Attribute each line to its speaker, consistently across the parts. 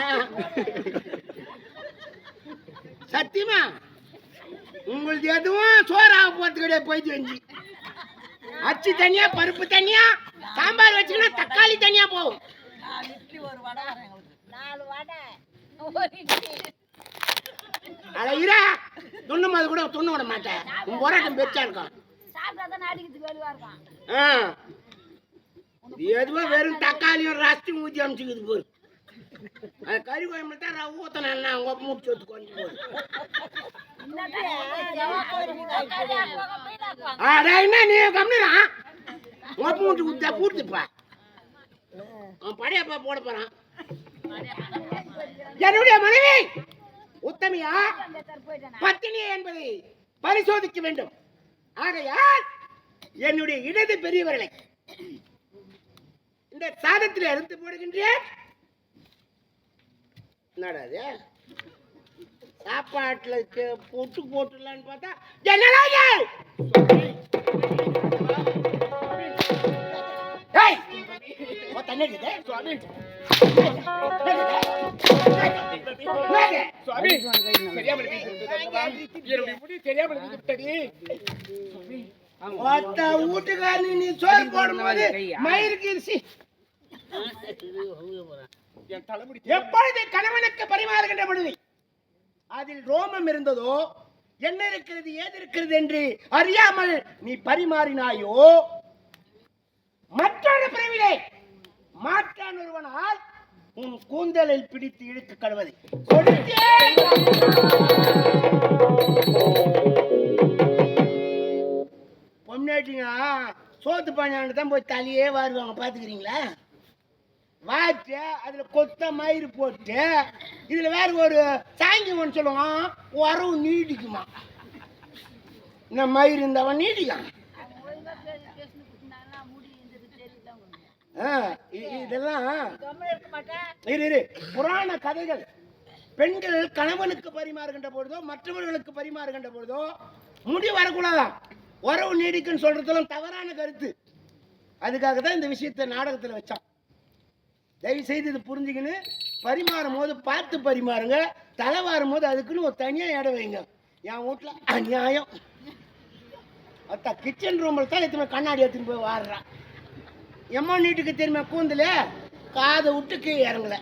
Speaker 1: சத்தியமா? உங்களுக்கு எதுவும் சோறாக போறது கிடையாது போயிட்டு வஞ்சி அச்சு தனியா பருப்பு தனியா சாம்பார் வச்சுக்கினா தக்காளி தனியா போகும்.
Speaker 2: நாலு
Speaker 1: துண்ணும் அது கூட துண்ண விட மாட்டேன். உன் போராட்டம் பெருசா இருக்கும்
Speaker 2: சாப்பிட்டா
Speaker 1: ஆ. வெறும் தக்காளியும் ரசத்தையும் ஊற்றி அமிச்சுக்குது போய் அது கறி தான் அவங்க மூச்சு கொஞ்சம் என்ன நீ கம்மிடா உங்க மூச்சு ஊத்தா பூர்த்திப்பா. அவன் படையப்பா போட போறான். என்னுடைய மனைவி உத்தமியா? பத்தினி என்பதை பரிசோதிக்க வேண்டும். ஆகையால் என்னுடைய இடது பெரியவர்களை இந்த சாதத்தில் அறுத்து போடுகின்றேன் என்னடா இது சாப்பாட்டுல கே- பொட்டு போட்டுலான்னு பார்த்தா என்னடா இது? ஏய்! ஓ, தண்ணி அடிக்குது? என்னது?
Speaker 3: சுவாமி தெரியாமல் என்னுடைய முடி தெரியாமல் விட்டது
Speaker 1: ஒத்த வீட்டுக்காரனு நீ சோறு போடும்போது மயிருக்கு
Speaker 3: என் தலைமுடி
Speaker 1: எப்பொழுது கணவனுக்கு பரிமாறுகின்ற பொழுது? அதில் ரோமம் இருந்ததோ என்ன இருக்கிறது ஏது இருக்கிறது என்று அறியாமல் நீ பரிமாறினாயோ மற்றொரு பிரிவிலே மாற்றான் ஒருவனால் உன் கூந்தலில் பிடித்து இழுத்து கடுவது. பொம்னாட்டிங்க சோத்து பாஞ்சாண்டு தான் போய் தலையே வாருவாங்க பாத்துக்கிறீங்களா வாச்சு அதுல கொத்த மயிறு போட்டு இதுல வேற ஒரு சாங்கி ஒன்று சொல்லுவான் உறவு நீடிக்குமா? இந்த மயிறு இருந்தவன் நீடிக்கும் இதெல்லாம் இரு இரு புராண கதைகள். பெண்கள் கணவனுக்கு பரிமாறுகின்ற பொழுதோ மற்றவர்களுக்கு பரிமாறுகின்ற பொழுதோ முடி வரக்கூடாதான். உறவு நீடிக்குன்னு சொல்றதெல்லாம் தவறான கருத்து. அதுக்காக தான் இந்த விஷயத்தை நாடகத்தில் வச்சான். தயவு செய்து இது புரிஞ்சுக்கின்னு பரிமாறும் போது பார்த்து பரிமாறுங்க. தலை வாரும் போது அதுக்குன்னு ஒரு தனியாக இடம் வைங்க. என் வீட்டில் அநியாயம். அத்தா கிச்சன் ரூமில் தான் எத்தனை கண்ணாடி எடுத்துன்னு போய் வாடுறான் எம்மா நீட்டுக்கு தெரியுமா கூந்தல? காதை விட்டு கீழே இறங்கல.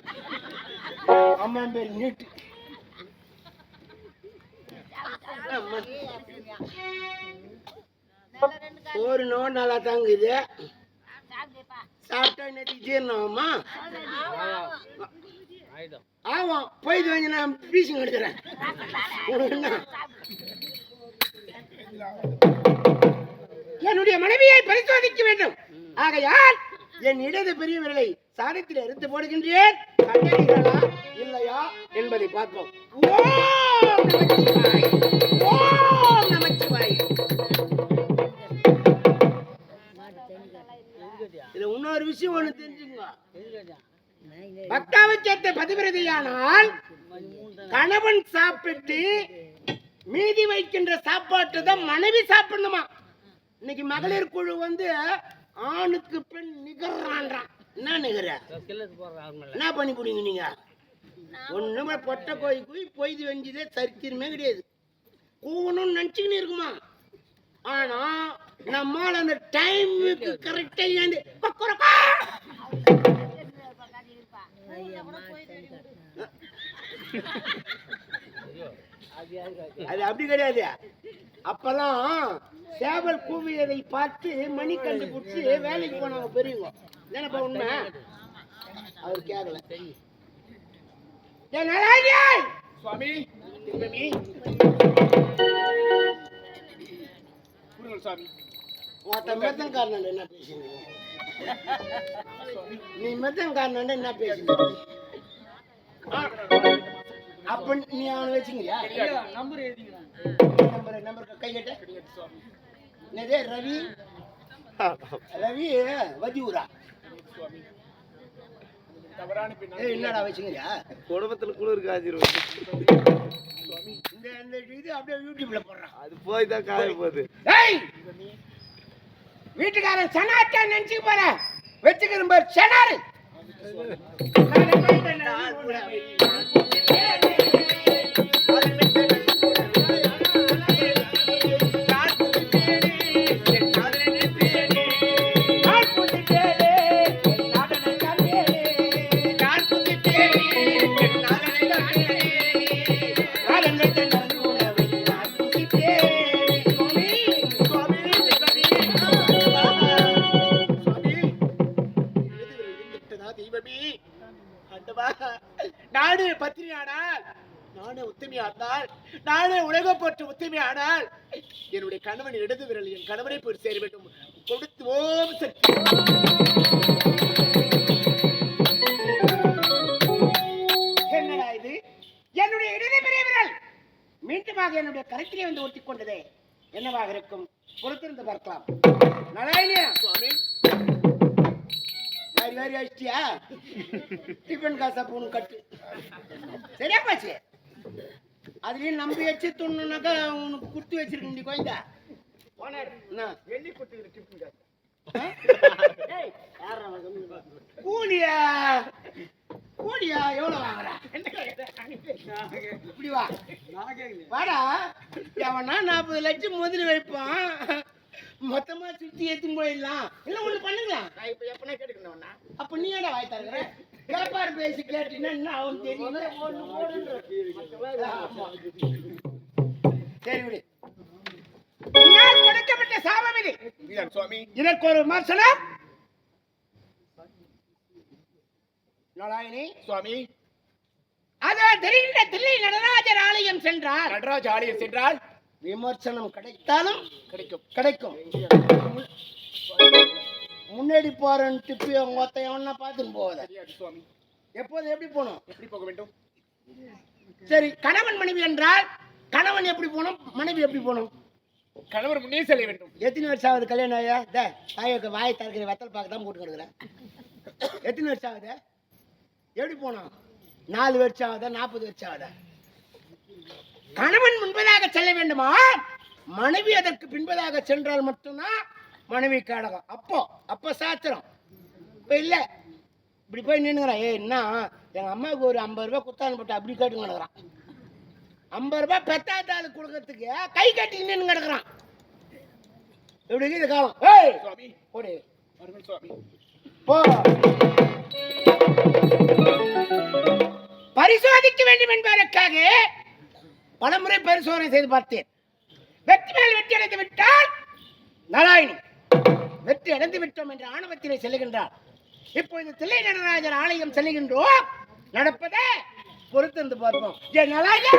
Speaker 1: அம்மா பேர் நீட்டு. ஒரு நோ நல்லா தாங்குது. சாப்பிட்டா நேற்று ஜீரணமா
Speaker 2: ஆவும்.
Speaker 1: ஆமாம் போயிட்டு வாங்கி நான் பீசிங் எடுக்கிறேன் என்னுடைய மனைவியை பரிசோதிக்க வேண்டும். ஆகையால் என் இடது பெரிய விரலை சாதத்தில் எடுத்து போடுகின்றேன். கண்டீர்களா இல்லையா என்பதை பார்ப்போம். இன்னொரு விஷயம் ஒண்ணு தெரிஞ்சுங்க பக்தாவச்சத்தை பதிவிரதையானால் கணவன் சாப்பிட்டு மீதி வைக்கின்ற சாப்பாட்டு தான் மனைவி சாப்பிடணுமா? இன்னைக்கு மகளிர் குழு வந்து ஆணுக்கு பெண் நிகர்றான்றான் என்ன நிகர? என்ன பண்ணி குடிங்க நீங்க? ஒண்ணுமே பொட்டை கோழி குய் பொய்து வெஞ்சதே சரித்திரமே கிடையாது. கூவணும்னு நினைச்சுக்கின்னு இருக்குமா? ஆனா நம்மால அந்த டைமுக்கு கரெக்டா ஏந்து அது அப்படி கிடையாது. அப்பெல்லாம் சேவல் கூவியதை பார்த்து மணி கண்டுபிடிச்சு வேலைக்கு போனாங்க பெரியவங்க. என்னப்பா உண்மை? அவர் கேட்கல!
Speaker 3: சுவாமி. கூறுங்கள் சுவாமி
Speaker 1: ஒருத்தன் மெத்தன்காரன் என்ன பேசுறீங்க நீ மெத்தன்காரன் என்ன பேசுறீங்க ஆ, அப்ப நீ அவனை வச்சுக்கிறியா?
Speaker 3: Number
Speaker 1: number? நம்பர்? கை கட்ட. ரவி? ரவி வதியூரா? என்னடா வச்சுக்கிறியா?
Speaker 4: குடும்பத்துல குளிர் காய்ச்சிரும்.
Speaker 1: இந்த இந்த இது அப்படியே யூடியூப்ல போடுறான்
Speaker 4: அது போய் தான் காய போகுது.
Speaker 1: ஏய்! வீட்டுக்காரன் சனாட்டா நினைச்சு போற. வெச்சுக்கிற பாரு சனாரு. Thank you. இருக்கும் பொறுத்திருந்து பார்க்கலாம். நாராயணியா? வாரி வாரி அடிச்சிட்டியா டிஃபன் காசா போகணும் கட்டு. சரியா போச்சு? அதுலயும் நம்பி வச்சு துண்ணுனாக்கா உனக்கு குடுத்து வச்சிருக்க குழந்தா என்ன?
Speaker 3: எண்ணி கொடுத்து டிஃபன்?
Speaker 1: ஏய், கூலியா? கூலியா எவ்வளவு வாங்குற? இப்படி வா. வாடா. எவனா நாற்பது லட்சம் முதல்ல வைப்பான். மொத்தமா சுத்தி ஏத்தி போயிடலாம். இல்ல ஒண்ணு பண்ணுங்களேன்
Speaker 3: நான் இப்ப எப்பனே கேட்டுக்கணும்னா
Speaker 1: அப்ப நீ ஏடா வாய் தருகிற கேப்பார் பேசி கேட்டீங்கன்னா என்ன ஆகும் தெரியும். சரி விடு. கொடுக்கப்பட்ட சாபம் இது. இதற்கு ஒரு விமர்சனம். நாராயணி
Speaker 3: சுவாமி.
Speaker 1: அதோ தெரிகின்ற தில்லை நடராஜர் ஆலயம் சென்றார்.
Speaker 3: நடராஜ் ஆலயம் சென்றால்
Speaker 1: விமர்சனம் கிடைத்தாலும்
Speaker 3: கிடைக்கும்.
Speaker 1: கிடைக்கும். முன்னாடி போறேன்னு திப்பி அவங்க ஒத்த எவனா பார்த்துன்னு போவத.
Speaker 3: சுவாமி.
Speaker 1: எப்போது எப்படி போகணும்?
Speaker 3: எப்படி போக வேண்டும்?
Speaker 1: சரி கணவன் மனைவி என்றால் கணவன் எப்படி போகணும்? மனைவி எப்படி போகணும்?
Speaker 3: கணவர் முன்னே செல்ல வேண்டும்.
Speaker 1: எத்தனை வருஷம் ஆகுது கல்யாணம் ஆயா தே தாயக்கு வாய் திறக்கிற வெத்தல் பாக்க தான் போட்டு கிடக்குறேன். எத்தனை வருஷம் ஆகுது? எப்படி போனோம் நாலு வருஷம் ஆகுதா நாற்பது வருஷம் ஆகுதா? கணவன் முன்பதாக செல்ல வேண்டுமா? மனைவி அதற்கு பின்பதாக சென்றால் மட்டும்தான் மனைவி காடகம். அப்போ அப்போ சாத்திரம். இப்போ இல்லை. இப்படி போய் நின்னுங்கிறான் ஏய் என்ன? எங்கள் அம்மாவுக்கு ஒரு ஐம்பது ரூபாய் குத்தான்னு போட்டு அப்படி கேட்டு கிடக்குறான். ஐம்பது ரூபாய் பெத்தாத்தாள் கொடுக்கறதுக்கு கை கட்டி நின்று கிடக்குறான். இருக்குது இந்த காலம்? ஏய்
Speaker 3: சுவாமி.
Speaker 1: போடு. போ. பரிசோதிக்க வேண்டும் என்பதற்காக பலமுறை பரிசோதனை செய்து பார்த்தேன். வெற்றி மேல் வெற்றி அடைந்து விட்டால் நாராயணி. வெற்றி அடைந்து விட்டோம் என்ற ஆணவத்திலே செல்லுகின்றார். இப்பொழுது தில்லை நடராஜர் ஆலயம் செல்லுகின்றோம். நடப்பதை பொறுத்திருந்து பார்ப்போம். ஏ நாராயணா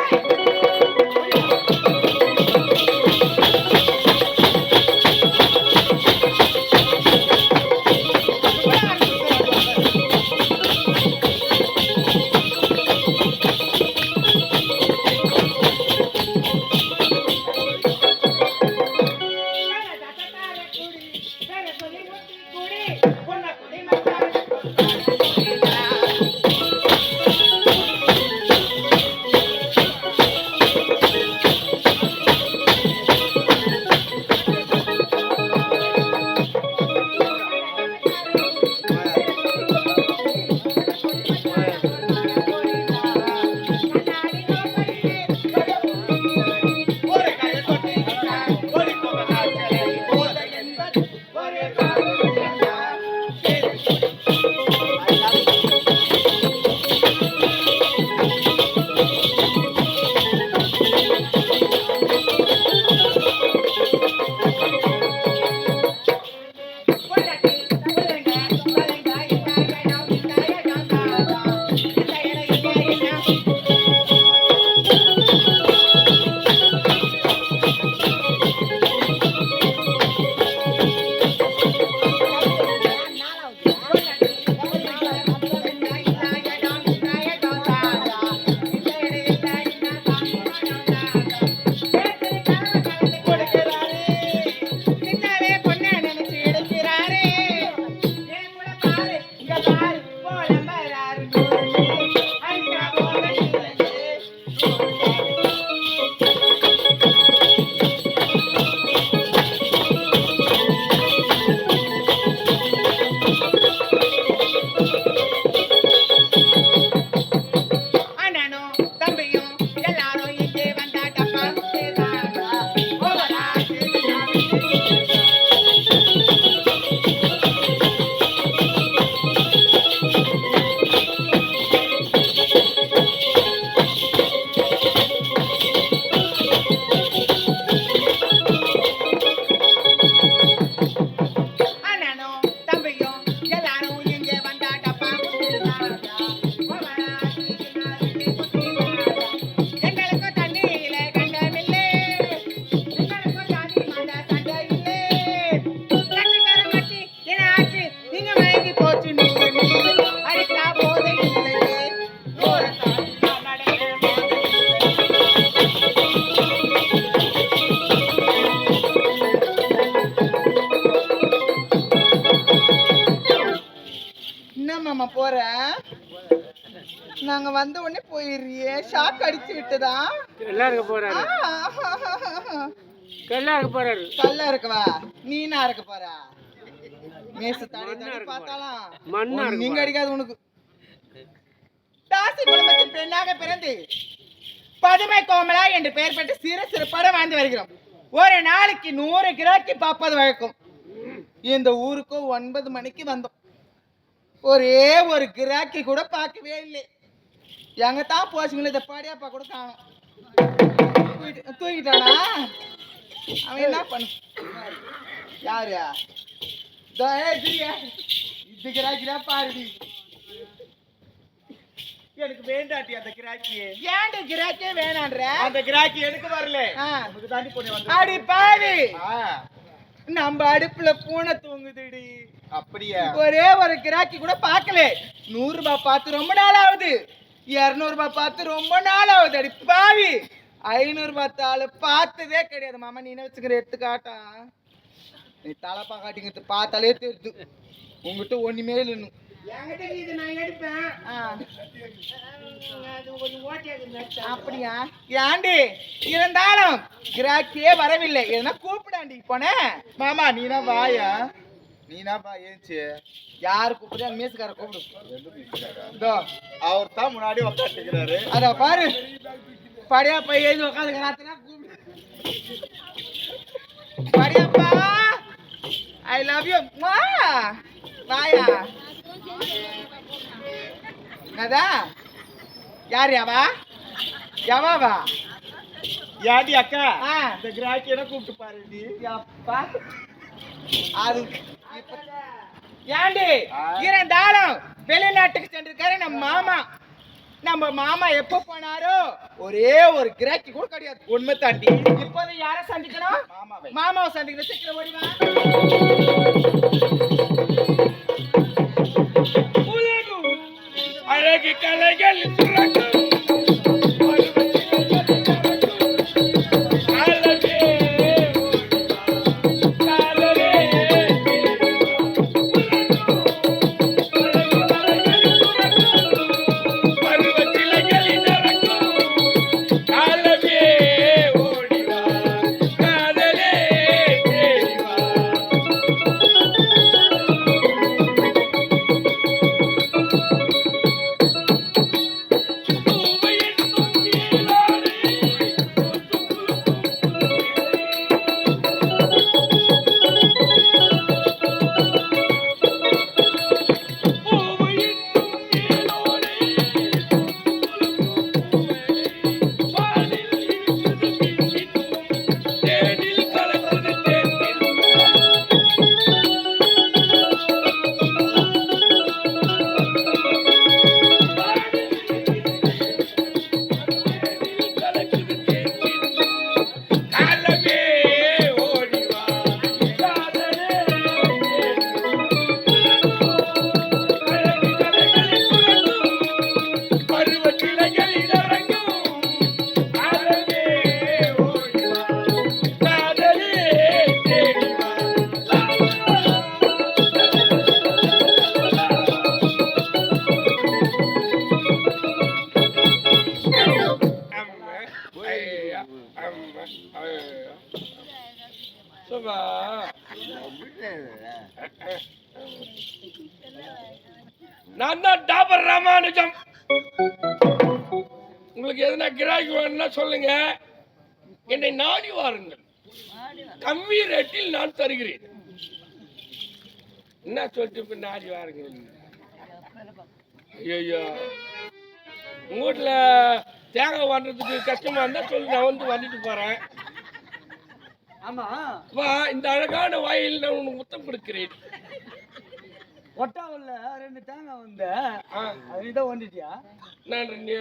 Speaker 5: நாங்க வந்த உடனே போயிடுறியே. ஷாக் அடிச்சு விட்டதா?
Speaker 6: எல்லாம் இருக்க போறாரு எல்லாம் இருக்க போறாரு.
Speaker 5: கல்ல இருக்கவா? நீனா இருக்க போறா? மேச தடி தடி பார்த்தாலாம்.
Speaker 6: மண்ணா
Speaker 5: நீங்க அடிக்காது உனக்கு. தாசி குடும்பத்தின் பெண்ணாக பிறந்து பதுமை கோமலா என்று பெயர் பெற்று சிறு சிறப்பாக வாழ்ந்து வருகிறோம். ஒரு நாளைக்கு நூறு கிராக்கி பார்ப்பது வழக்கம். இந்த ஊருக்கு ஒன்பது மணிக்கு வந்தோம். ஒரே ஒரு கிராக்கி கூட பார்க்கவே இல்லை. எங்க தான் போச்சுங்களே இந்த பாடியாப்பா கூட காணும் தூக்கிட்டானா? அவன் என்ன பண்ண? யாரு? இதோ, கிராக்கினா பாருடி.
Speaker 6: எனக்கு வேண்டாட்டி அந்த கிராக்கி.
Speaker 5: ஏன்டா கிராக்கே வேணான்ற?
Speaker 6: அந்த கிராக்கி எனக்கு வரல. உனக்கு தாண்டி போனே வந்து
Speaker 5: அடி பாவி. நம்ம அடுப்புல பூனை தூங்குதுடி.
Speaker 6: அப்படியா?
Speaker 5: ஒரே ஒரு கிராக்கி கூட பார்க்கல. நூறு ரூபாய் பார்த்து ரொம்ப நாள் ஆகுது. இருநூறு ரூபாய் பார்த்து ரொம்ப நாள் ஆகுது அடி பாவி. ஐநூறு ரூபாய் தாள் பார்த்ததே கிடையாது. மாமா நீ வச்சுக்கிற? எடுத்துக்காட்டா? நீ தலைப்பா காட்டிங்கிறது பார்த்தாலே தெரியுது. உங்ககிட்ட ஒண்ணுமே இல்லைன்னு அப்படியா? ஏண்டி? இருந்தாலும் கிராக்கியே வரவில்லை. எதுனா கூப்பிடாண்டி போனே.
Speaker 6: மாமா நீனா வாயா? நீனா வா ஏஞ்சி.
Speaker 5: யாரு கூப்பிடுறா மீசுக்கார கூப்பிடு.
Speaker 6: அவர் தான் முன்னாடி உட்காந்துக்கிறாரு
Speaker 5: அத பாரு. படியாப்பா எழுதி உட்காந்துக்கிறாத்தனா கூப்பிடு. படியாப்பா. ஐ லவ் யூ வா வாயா. என்னதா? யார் யாவா? யாவாவா?
Speaker 6: யாடி அக்கா? இந்த கிராக்கி என்ன கூப்பிட்டு பாருடி
Speaker 5: அப்பா அது ஏண்டி? இருந்தாலும் வெளிநாட்டுக்கு சென்றிருக்காரு நம்ம மாமா. நம்ம மாமா எப்ப போனாரோ ஒரே ஒரு கிராக்கி கூட கிடையாது.
Speaker 6: உண்மை தாண்டி.
Speaker 5: இப்போது யார சந்திக்கணும்?
Speaker 6: மாமாவை.
Speaker 5: சந்திக்கணும். சீக்கிரம் ஓடி வா.
Speaker 6: அழகு கலைகள்
Speaker 2: தருகிறேன் என்ன சொல்லிட்டு நாடி வாருங்க ஐயோ உங்க வீட்டுல தேங்காய் வாண்டுறதுக்கு கஷ்டமா இருந்தா சொல்லு நான் வந்து வந்துட்டு போறேன்.
Speaker 6: ஆமா.
Speaker 2: வா இந்த அழகான வாயில் நான் உனக்கு முத்தம் கொடுக்கிறேன்.
Speaker 6: ஒட்டாவல்ல ரெண்டு தேங்காய் வந்த.
Speaker 2: ஆ,
Speaker 6: அது நீ தான் வந்துட்டியா
Speaker 2: நான் ரெண்டு.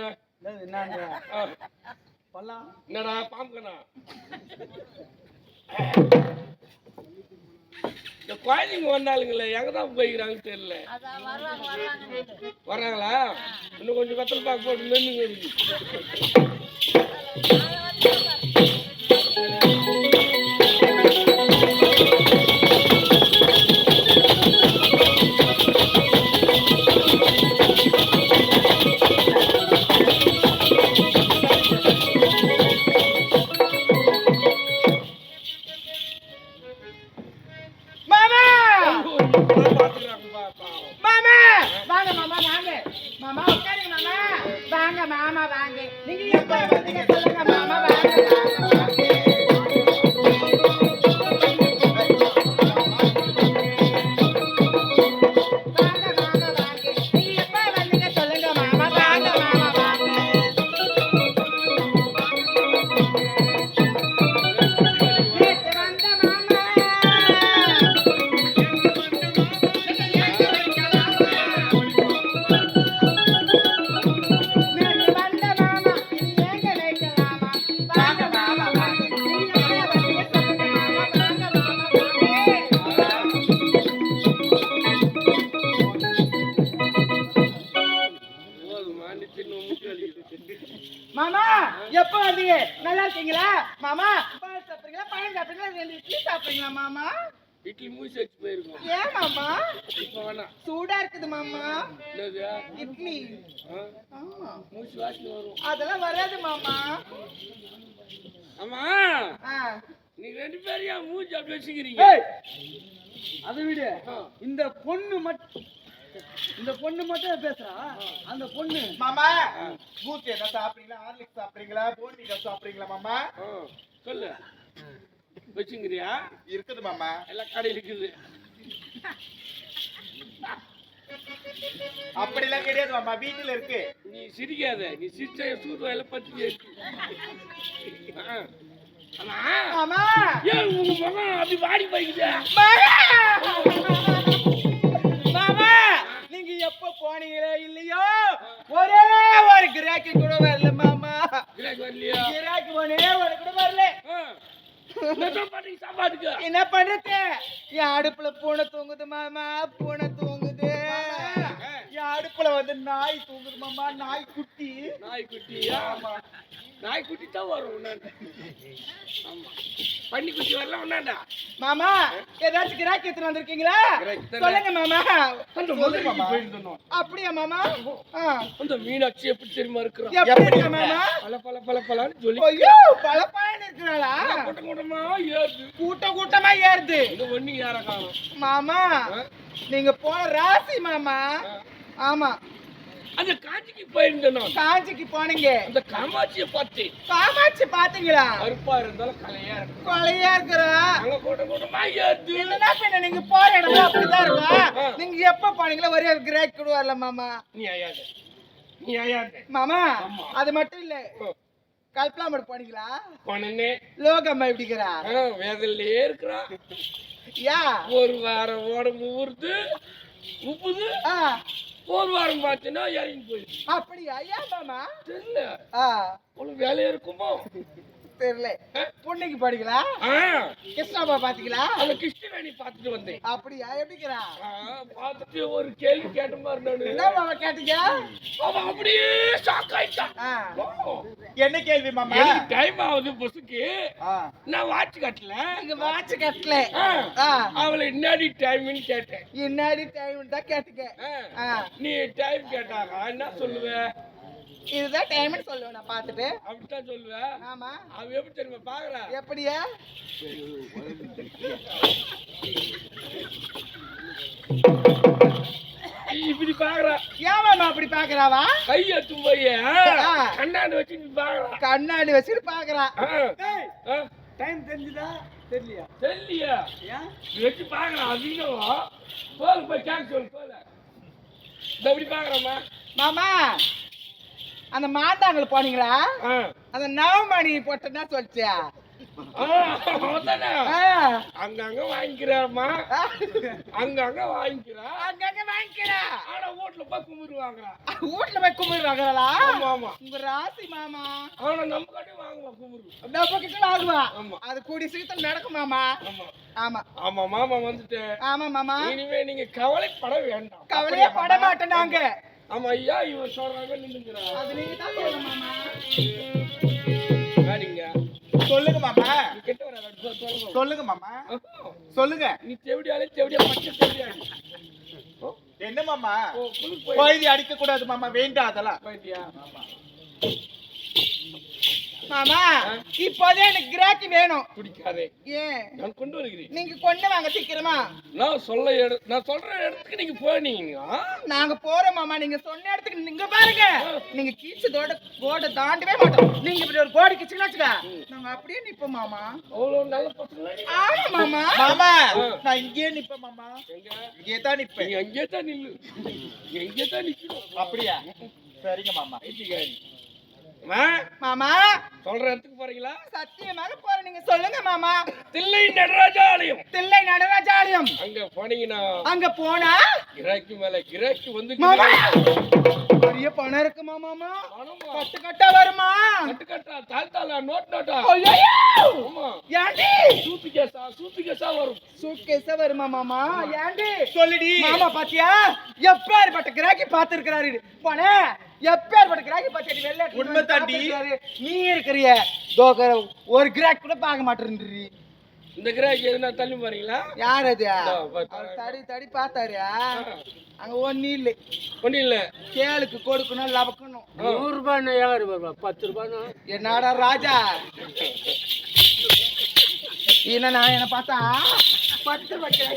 Speaker 6: பல்லாம்
Speaker 2: என்னடா பாம்புக்கண்ணா இந்த குழந்தைங்க வந்தாளுங்களே எங்க தான் போய்க்கிறாங்கன்னு தெரியல. வர்றாங்களா? இன்னும் கொஞ்சம் கத்தல் பாக்கு போட்டு நின்றுங்க இருக்கு
Speaker 5: மாமா! வாங்க மாமா வாங்க. மாமா உட்காருங்க மாமா. வாங்க மாமா வாங்க. நீங்க எப்ப வந்தீங்க இட்லி சாப்பிடுறீங்களா மாமா?
Speaker 6: இட்லி மூசி வச்சு போயிருக்கோம்.
Speaker 5: ஏன் மாமா?
Speaker 6: இப்ப வேணாம்
Speaker 5: சூடா இருக்குது மாமா. இட்லி? ஆமா
Speaker 6: மூச்சு வாசனை வரும்.
Speaker 5: அதெல்லாம் வராது மாமா.
Speaker 6: ஆமா
Speaker 5: ஆ.
Speaker 6: நீ ரெண்டு பேரும் ஏன் மூச்சு அப்படி வச்சுக்கிறீங்க?
Speaker 7: அதை விடு. இந்த பொண்ணு மட்டும் இந்த பொண்ணு மட்டும் பேசுறா? அந்த பொண்ணு.
Speaker 5: மாமா! பூத் என்ன சாப்பிடுறீங்களா? ஹார்லிக்ஸ் சாப்பிடுறீங்களா? போன்விட்டா சாப்பிடுறீங்களா மாமா?
Speaker 6: ஆ, சொல்லு. வச்சுங்கிறியா?
Speaker 5: இருக்குது மாமா.
Speaker 6: எல்லாம் கடையில் இருக்குது.
Speaker 5: அப்படிலாம் கிடையாது மாமா வீட்டுல இருக்கு.
Speaker 6: நீ சிரிக்காத நீ சிரிச்சா சூடு வேலை பத்தி. ஆமா? ஏன் உங்க மகன் அப்படி வாடி போய்க்குது
Speaker 5: மாமா நீங்க எப்ப போனீங்களோ இல்லையோ ஒரே ஒரு கிராக்கி கூட வரல மாமா.
Speaker 6: கிராக்கி வரலையா?
Speaker 5: கிராக்கி ஒரே ஒரு கூட வரல.
Speaker 6: என்ன
Speaker 5: பண்றது? என் அடுப்புல பூனை தூங்குது மாமா பூனை தூங்குது. அடுப்புல வந்து நாய் தூங்குது மாமா நாய் குட்டி
Speaker 6: நாய்க்குட்டியா நாய்க்குட்டி தான் வரும் உன்னாண்ட. ஆமா. பன்னிக்குட்டி வரல உன்னாண்டா?
Speaker 5: மாமா ஏதாச்சும் கிராக்கி எடுத்துட்டு வந்திருக்கீங்களா. சொல்லுங்க மாமா.
Speaker 6: முதலுக்கு போயிருந்தோம்
Speaker 5: அப்படியா மாமா.
Speaker 6: அந்த மீனாட்சி எப்படி தெரியுமா இருக்கிறான்?
Speaker 5: எப்படி மாமா?
Speaker 6: பல பல பல பலன்னு சொல்லி
Speaker 5: ஐயோ பழப்பாயன் இருக்கிறாளா?
Speaker 6: கூட்டம் கூட்டமா ஏறுது.
Speaker 5: கூட்டம் கூட்டமா ஏறுது.
Speaker 6: இந்த ஒண்ணு யார காணும்?
Speaker 5: மாமா நீங்க போன ராசி மாமா. ஆமா.
Speaker 6: அந்த காட்சிக்கு போயிருந்தோம்
Speaker 5: காஞ்சிக்கு போனீங்க.
Speaker 6: அந்த காமாட்சியை பார்த்து
Speaker 5: காமாட்சி பாத்தீங்களா
Speaker 6: கருப்பா இருந்தாலும் கலையா இருக்கும்.
Speaker 5: கொலையா இருக்கிறா?
Speaker 6: அங்க கூட்டம் கூட்டமா ஏறுது.
Speaker 5: இல்லைன்னா பின்ன நீங்க போற இடமும் அப்படிதான். இருக்கும் நீங்க எப்ப போனீங்களோ ஒரே ஒரு கிரேக் கூட வரல மாமா.
Speaker 6: நீ ஐயாது நீ ஐயாது
Speaker 5: மாமா. அது மட்டும் இல்ல. கல்பலாமடு போனீங்களா?
Speaker 6: போனே
Speaker 5: லோகம்மா எப்படிங்கிறா
Speaker 6: வேதல்லையே இருக்கிறா.
Speaker 5: யா.
Speaker 6: ஒரு வாரம் உடம்பு ஊறுது. உப்புது.
Speaker 5: ஆ.
Speaker 6: ஒரு வாரம் பார்த்தீங்கன்னா இறங்கி போயிடுச்சு.
Speaker 5: அப்படியா? ஏன் மாமா?
Speaker 6: தெரியல.
Speaker 5: ஆ.
Speaker 6: உனக்கு வேலையா இருக்குமோ?
Speaker 5: தெரியல. பொண்ணுக்கு
Speaker 6: ஆ.
Speaker 5: கிருஷ்ணாபா பாத்தீங்களா?
Speaker 6: அந்த கிருஷ்ணவேணி பார்த்துட்டு வந்தேன்.
Speaker 5: அப்படியா? எப்படிங்கிறா
Speaker 6: ஆ, பார்த்துட்டு ஒரு கேள்வி கேட்ட மாதிரி நானு.
Speaker 5: என்ன மாமா கேட்டீங்க?
Speaker 6: அவன் அப்படியே ஷாக் ஆயிட்டான்
Speaker 5: என்ன கேள்வி மாமா?
Speaker 6: எனக்கு டைம் ஆகுது பஸ்ஸுக்கு. நான் வாட்ச் கட்டல.
Speaker 5: நீங்க வாட்ச் கட்டல.
Speaker 6: அவளை என்னடி டைம்னு கேட்டேன்.
Speaker 5: என்னடி டைம் தான் கேட்டுக்க.
Speaker 6: நீ டைம் கேட்டாங்க என்ன சொல்லுவ?
Speaker 5: இதுதான் டைம்னு சொல்லுவேன் நான் பார்த்துட்டு.
Speaker 6: அப்படித்தான் சொல்லுவ
Speaker 5: ஆமா.
Speaker 6: அவ எப்படி தெரியுமா பாக்குறா
Speaker 5: எப்படியா?
Speaker 6: இப்படி பாக்குறா
Speaker 5: ஏன் மாமா அப்படி பாக்குறாவா
Speaker 6: கை எத்தும் போய்
Speaker 5: ஆ.
Speaker 6: கண்ணாடி வச்சு பாக்குறா
Speaker 5: கண்ணாடி வச்சுட்டு பாக்குறா
Speaker 7: டைம் தெரிஞ்சுதா? தெரியலையா?
Speaker 6: தெரியலையா. வச்சு பாக்குறான் அதிகம் போல் போய் கேட்க சொல்லு போல இந்த இப்படி பாக்குறாமா
Speaker 5: மாமா அந்த மாந்தாங்கல் போனீங்களா? அந்த நவமணி போட்டதா சொல்லிச்சியா.
Speaker 6: அங்கங்க வாங்கிக்கிறாமா அங்கங்க வாங்கிக்கிறா.
Speaker 5: அங்கங்க வாங்கிக்கிறா.
Speaker 6: ஆனா வீட்டுல போய் கும்பிடுவாங்களா
Speaker 5: வீட்டுல போய் கும்பிடுவாங்களா
Speaker 6: ஆமா ஆமா.
Speaker 5: உங்க ராசி மாமா.
Speaker 6: ஆனா நம்ம கட்டி வாங்குவா கும்பிடு
Speaker 5: நம்ம கிட்ட வாங்குவா. அது கூடி சீக்கிரம் நடக்கும் மாமா.
Speaker 6: ஆமா.
Speaker 5: ஆமா.
Speaker 6: மாமா வந்துட்டு.
Speaker 5: ஆமா மாமா.
Speaker 6: இனிமே நீங்க கவலைப்பட வேண்டாம்.
Speaker 5: கவலையே பட மாட்டோம் நாங்க.
Speaker 6: ஆமா ஐயா இவன் சொல்றாங்க நின்னுங்கிறா
Speaker 5: அது நீங்க தான் சொல்லணும் மாமா.
Speaker 6: வேடிங்க.
Speaker 5: சொல்லுங்க மாமா.
Speaker 6: நீ கிட்ட வர சொல்லுங்க.
Speaker 5: சொல்லுங்க மாமா. சொல்லுங்க.
Speaker 6: நீ செவிடியாலே செவிடியா பச்சை செவிடியாடி
Speaker 5: என்ன மாமா? கோயிலி அடிக்க கூடாது மாமா. வேண்டாம் அதெல்லாம்.
Speaker 6: போயிட்டியா?
Speaker 5: மாமா இப்போதே எனக்கு கிராக்கி வேணும்.
Speaker 6: பிடிக்காதே
Speaker 5: ஏன்?
Speaker 6: நான் கொண்டு வருகிறேன்.
Speaker 5: நீங்க கொண்டு வாங்க சீக்கிரமா.
Speaker 6: நான் சொல்ல இட- நான் சொல்ற இடத்துக்கு நீங்க போனீங்க.
Speaker 5: நாங்க போறோம் மாமா நீங்க சொன்ன இடத்துக்கு நீங்க பாருங்க. நீங்க கீச்சதோட கோடை தாண்டவே மாட்டோம். நீங்க இப்படி ஒரு கோடி கிச்சுன்னு வச்சுக்க. நாங்க அப்படியே நிப்போம் மாமா.
Speaker 6: அவ்வளவு நல்ல பசங்க
Speaker 5: ஆமா மாமா.
Speaker 3: மாமா நான் இங்கேயே நிப்பேன் மாமா.
Speaker 6: எங்க?
Speaker 3: இங்கே தான் நிப்பேன்.
Speaker 6: நீ அங்கே தான் நில்லு. அங்கே தான் நிக்கணும்.
Speaker 3: அப்படியா? சரிங்க மாமா.
Speaker 5: மாமா.
Speaker 6: சொல்ற இடத்துக்கு போறீங்களா?
Speaker 5: சத்தியமாக போற நீங்க சொல்லுங்க மாமா.
Speaker 6: தில்லை நடராஜாலயம்.
Speaker 5: தில்லை நடராஜாலயம்.
Speaker 6: அங்க போனீங்கன்னா
Speaker 5: அங்க போனா?
Speaker 6: கிராக்கி மேல கிராக்கி வந்து
Speaker 5: பெரிய பணம் இருக்குமா மாமா? கட்டு கட்டா வருமா?
Speaker 6: கட்டு கட்டா தால் தாலா நோட் நோட்டா?
Speaker 5: ஏண்டி
Speaker 6: சூத்து கேசா சூத்து கேசா வரும்.
Speaker 5: சூட்கேஸா வருமா மாமா? ஏண்டி?
Speaker 3: சொல்லுடி.
Speaker 5: மாமா பாத்தியா? எப்பேற்பட்ட கிராக்கி பாத்துருக்கிறாரு போனே. எப்பேற்பட்ட கிராக்கி பாத்தியா வெள்ள
Speaker 3: உண்மை தாண்டி.
Speaker 5: நீ இருக்கிறிய. தோக்க ஒரு கிராக் கூட பார்க்க மாட்டேன்றி
Speaker 6: இந்த கிராக்கி எதுனா தள்ளி போறீங்களா?
Speaker 5: யார் அது?
Speaker 6: பாத்தா.
Speaker 5: தடி தடி பார்த்தாரு. அங்க ஒண்ணு இல்ல.
Speaker 6: ஒண்ணும் இல்ல.
Speaker 5: கேளுக்கு கொடுக்கணும் லபக்கணும்.
Speaker 6: நூறு ரூபாய் பத்து ரூபாய்
Speaker 5: என்னடா ராஜா? என்ன நான் என்ன பார்த்தா பத்து வரைக்கும்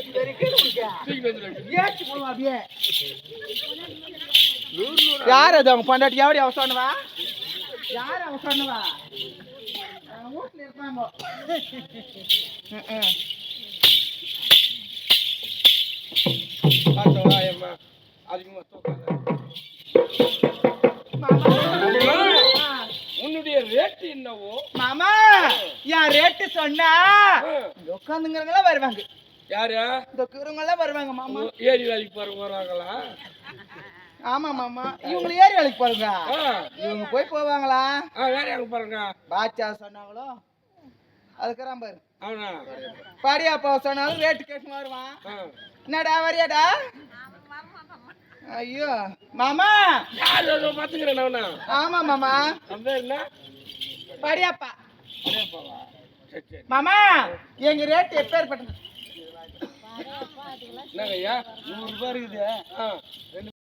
Speaker 6: வந்துடுறேன்
Speaker 5: ஏச்சு போடுவா அப்படியே. யார் அது? அவங்க பொண்டாட்டி எவடி அவ சொன்னவா? யார் அவ சொன்னவா? வீட்டுல இருப்பாங்க
Speaker 6: உன்னுடைய ரேட் என்னவோ?
Speaker 5: மாமா என் ரேட்டு சொன்னா உட்காந்துங்கிறவங்களாம் வருவாங்க.
Speaker 6: யாரு?
Speaker 5: இந்த வருவாங்க மாமா.
Speaker 6: ஏரி வேலைக்கு போறவங்க வருவாங்களா
Speaker 5: ஆமா மாமா. இவங்களை ஏறி வேலைக்கு போறாங்க
Speaker 6: ஆ,
Speaker 5: இவங்க போய் போவாங்களா?
Speaker 6: வேற எங்க பாருங்க
Speaker 5: பாட்சா சொன்னாங்களோ? அதுக்குறான் பாரு.
Speaker 6: அவனா?
Speaker 5: பாடியாப்பா சொன்னாலும் ரேட்டு கேட்டு வருவான். என்னடா வரியாடா? ஐயோ. மாமா!
Speaker 6: பாத்துக்கிறேன்
Speaker 5: ஆமா மாமா.
Speaker 6: என்ன?
Speaker 5: பாடியாப்பா மாமா எங்க ரேட் எப்பேற்பட்டது
Speaker 6: என்னங்க ஐயா
Speaker 7: நூறு ரூபாய் இருக்குது.
Speaker 6: ரெண்டு